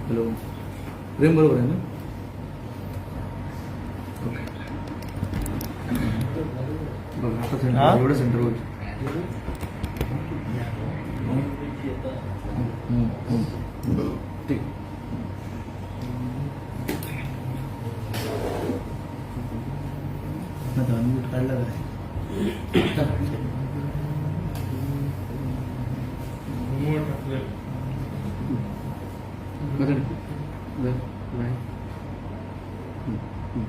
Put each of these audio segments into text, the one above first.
Hello प्रेम बरोबर आहे ना ओके बघ आता हा? सेंटर एवढं सेंटर होईल हम्म, हम्म. ठीक आता अनम्यूट काढला काय बघा ना. बघ, नाही. हम्म, हम्म.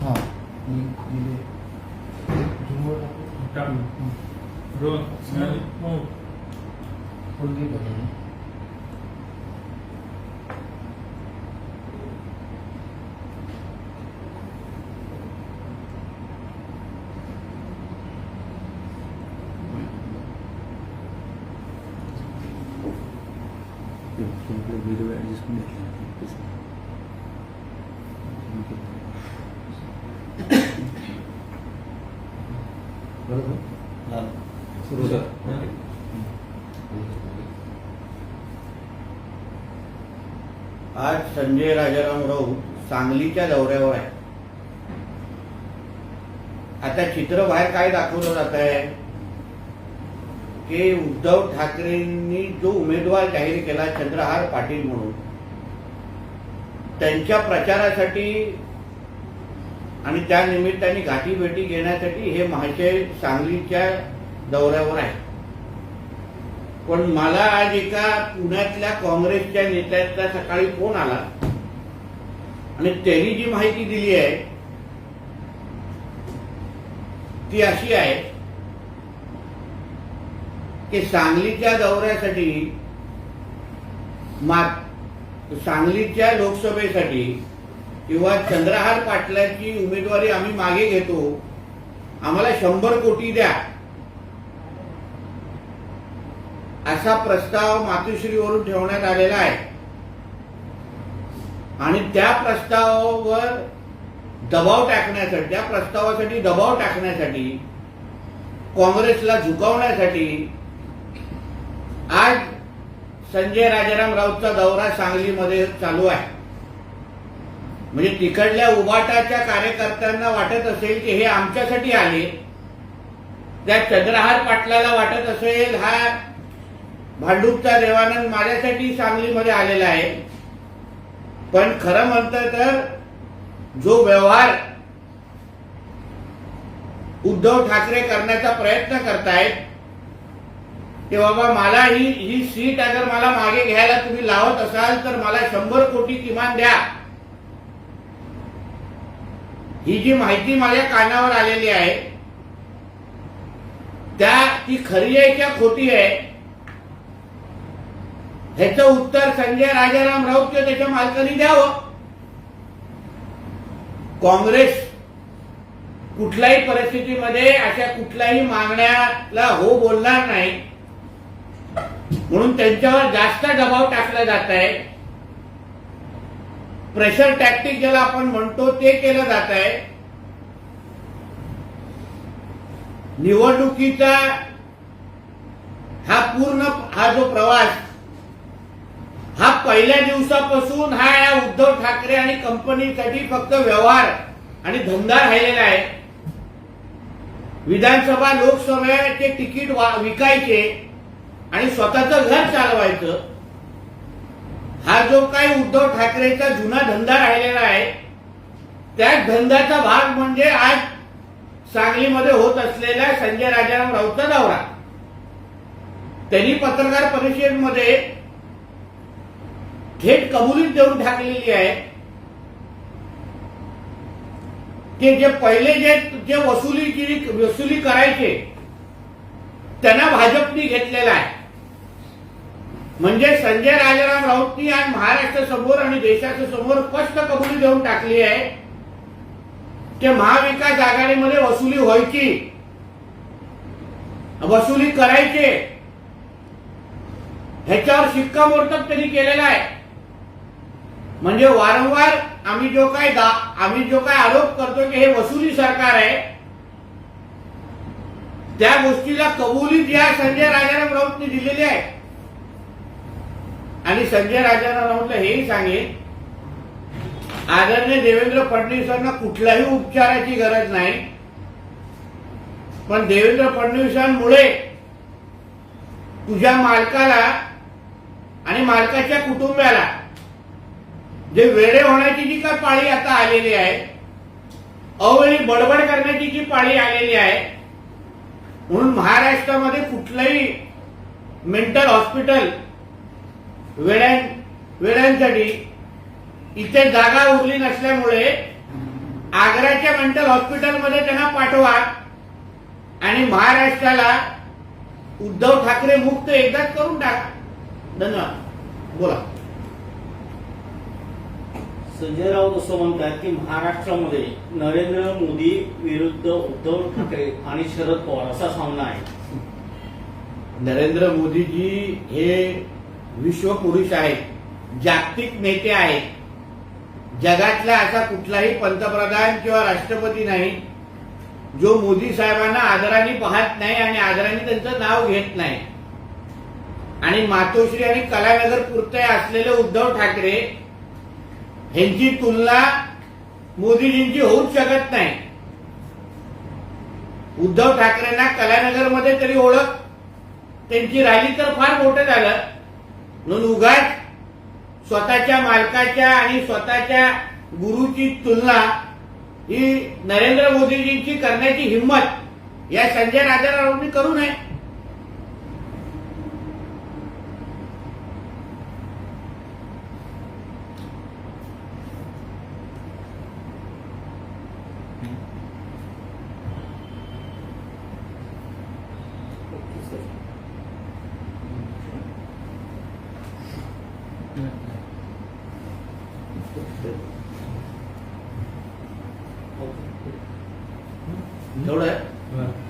हा मी दिले कोणती बनवली? ते तुमकडे व्हिडिओ ॲडजस्ट करून घेतला बरोबर आज संजय राजाराम राऊत सांगलीच्या दौऱ्यावर आहे आता चित्र बाहेर काय दाखवलं जात आहे की उद्धव ठाकरेंनी जो उमेदवार जाहीर केला चंद्रहार पाटील म्हणून त्यांच्या प्रचारासाठी आणि त्या निमित्ताने गाठीभेटी घेण्यासाठी हे महाशय सांगलीच्या दौऱ्यावर आहे पण मला आज एका पुण्यातल्या काँग्रेसच्या नेत्याचा सकाळी फोन आला आणि त्यांनी जी माहिती दिली आहे ती अशी आहे की सांगलीच्या दौऱ्यासाठी मा सांगलीच्या लोकसभेसाठी किंवा चंद्रहार पाटलाची उमेदवारी आम्ही मागे घेतो आम्हाला शंभर कोटी द्या. असा प्रस्ताव मातोश्रीवरून ठेवण्यात आलेला आहे. आणि त्या प्रस्तावावर दबाव टाकण्यासाठी त्या प्रस्तावासाठी दबाव टाकण्यासाठी काँग्रेसला झुकावण्यासाठी संजय राजाराम राऊतचा दौरा सांगलीमध्ये चालू आहे. म्हणजे तिकडल्या उबाटाच्या कार्यकर्त्यांना वाटत असेल की हे आमच्यासाठी आले त्या चंद्रहार पाटलाला वाटत असेल हा भांडूपचा देवानंद माझ्यासाठी सांगलीमध्ये आलेला आहे. पण खरं म्हणतं तर जो व्यवहार उद्धव ठाकरे करण्याचा प्रयत्न करतायत की बाबा मला ही ही सीट अगर मला मागे घ्यायला तुम्ही लावत असाल तर मला शंभर कोटी किमान द्या. ही जी माहिती माझ्या कानावर आलेली आहे त्या ती खरी आहे किंवा खोटी आहे? ह्याचं उत्तर संजय राजाराम राऊत किंवा त्याच्या मालकांनी द्यावं. काँग्रेस कुठल्याही परिस्थितीमध्ये अशा कुठल्याही मागण्याला हो बोलणार नाही. म्हणून त्यांच्यावर जास्त दबाव टाकला जात आहे. प्रेशर टॅक्टिक ज्याला आपण म्हणतो ते केलं जात आहे. निवडणुकीचा हा पूर्ण हा जो प्रवास हा पहिल्या दिवसापासून हा या उद्धव ठाकरे आणि कंपनीसाठी फक्त व्यवहार आणि धंदा राहिलेला आहे. विधानसभा लोकसभेचे तिकीट वा- विकायचे आणि स्वतःचं घर चालवायचं. हा जो काही उद्धव ठाकरेचा जुना धंदा राहिलेला आहे त्याच धंद्याचा भाग म्हणजे आज सांगलीमध्ये होत असलेला संजय राजाराम राऊतचा दौरा. त्यांनी पत्रकार परिषदेमध्ये थेट कबुलीत देऊन टाकलेली आहे. की जे पहिले जे जे वसुली वसुली करायचे त्यांना भाजपनी घेतलेला आहे. म्हणजे संजय राजाराम राऊतनी आज महाराष्ट्र समोर आणि देशाच्या समोर स्पष्ट कबुली देऊन टाकली आहे की महाविकास आघाडीमध्ये वसुली व्हायची. वसुली करायचे. ह्याच्यावर शिक्कामोर्तब त्यांनी केलेला आहे. म्हणजे वारंवार आम्ही जो काय आम्ही जो काय आरोप करतो की हे वसुली सरकार आहे त्या गोष्टीला कबुलीत या संजय राजाराम राऊतने दिलेली आहे. आणि संजय राजाराम राऊतला हेही सांगेन आदरणीय देवेंद्र फडणवीसांना कुठल्याही उपचाराची गरज नाही. पण देवेंद्र फडणवीसांमुळे तुझ्या मालकाला आणि मालकाच्या कुटुंबाला जे वेडे होण्याची जी काय पाळी आता आलेली आहे अवेळी बडबड करण्याची जी पाळी आलेली आहे म्हणून महाराष्ट्रामध्ये कुठलंही मेंटल हॉस्पिटल वेड्यां वेड्यांसाठी इथे जागा उरली नसल्यामुळे आग्र्याच्या मेंटल हॉस्पिटलमध्ये त्यांना पाठवा आणि महाराष्ट्राला उद्धव ठाकरे मुक्त एकदाच करून टाका. धन्यवाद. बोला. संजय राऊत असं म्हणतात की महाराष्ट्रामध्ये नरेंद्र मोदी विरुद्ध उद्धव ठाकरे आणि शरद पवार असा सामना आहे. नरेंद्र मोदीजी हे विश्वपुरुष आहेत जागतिक नेते आहेत. जगातला असा कुठलाही पंतप्रधान किंवा राष्ट्रपती नाही जो मोदी साहेबांना आदराने पाहत नाही आणि आदराने त्यांचं नाव घेत नाही. आणि मातोश्री आणि कलानगर पुरते असलेले उद्धव ठाकरे यांची तुलना मोदीजींची होऊच शकत नाही. उद्धव ठाकरेंना कलानगरमध्ये तरी ओळख त्यांची राहिली तर फार मोठं झालं. म्हणून उगाच स्वतःच्या मालकाच्या आणि स्वतःच्या गुरुची तुलना ही नरेंद्र मोदीजींची करण्याची हिंमत या संजय राजारावांनी करू नये. एवढं आहे?